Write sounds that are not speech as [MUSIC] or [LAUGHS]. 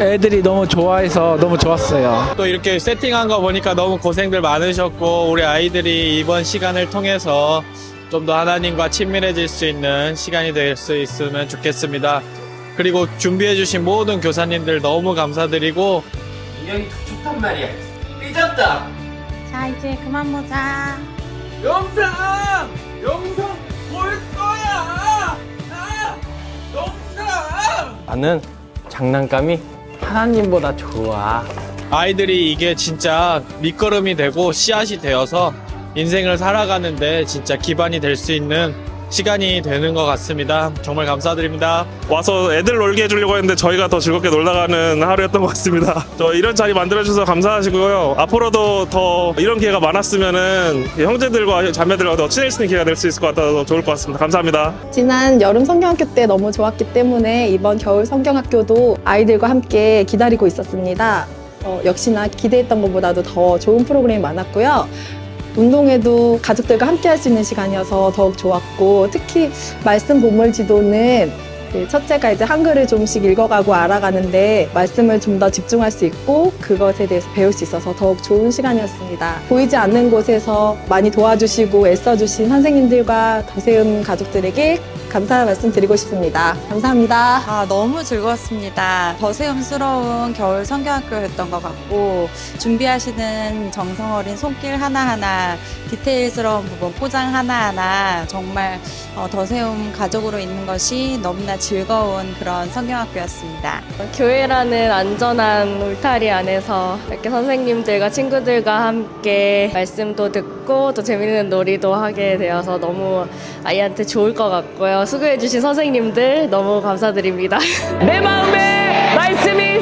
애들이 너무 좋아해서 너무 좋았어요. 또 이렇게 세팅한 거 보니까 너무 고생들 많으셨고 우리 아이들이 이번 시간을 통해서 좀 더 하나님과 친밀해질 수 있는 시간이 될 수 있으면 좋겠습니다. 그리고 준비해주신 모든 교사님들 너무 감사드리고 인형이 더 좋단 말이야. 삐졌다. 자, 이제 그만 보자. 영상! 영상 볼 거야! 아! 영상! 나는 장난감이 하나님보다 좋아. 아이들이 이게 진짜 밑거름이 되고 씨앗이 되어서 인생을 살아가는데 진짜 기반이 될 수 있는 시간이 되는 것 같습니다. 정말 감사드립니다. 와서 애들 놀게 해주려고 했는데 저희가 더 즐겁게 놀다 가는 하루였던 것 같습니다. [LAUGHS] 저 이런 자리 만들어주셔서 감사하시고요. 앞으로도 더 이런 기회가 많았으면은 형제들과 자매들과 더 친해질 수 있는 기회가 될 수 있을 것 같아서 좋을 것 같습니다. 감사합니다. 지난 여름 성경학교 때 너무 좋았기 때문에 이번 겨울 성경학교도 아이들과 함께 기다리고 있었습니다. 어, 역시나 기대했던 것보다도 더 좋은 프로그램이 많았고요. 운동회도 가족들과 함께 할 수 있는 시간이어서 더욱 좋았고 특히 말씀 보물 지도는 그 첫째가 이제 한글을 좀씩 읽어가고 알아가는데 말씀을 좀 더 집중할 수 있고 그것에 대해서 배울 수 있어서 더욱 좋은 시간이었습니다. 보이지 않는 곳에서 많이 도와주시고 애써주신 선생님들과 더세움 가족들에게 감사 말씀 드리고 싶습니다. 감사합니다. 아, 너무 즐거웠습니다. 더세움스러운 겨울 성경학교였던 것 같고, 준비하시는 정성 어린 손길 하나하나, 디테일스러운 부분 포장 하나하나, 정말 어, 더세움 가족으로 있는 것이 너무나 즐거운 그런 성경학교였습니다. 교회라는 안전한 울타리 안에서 이렇게 선생님들과 친구들과 함께 말씀도 듣고 또 재밌는 놀이도 하게 되어서 너무 아이한테 좋을 것 같고요. 수고해주신 선생님들 너무 감사드립니다. [LAUGHS] 내 마음에 말씀이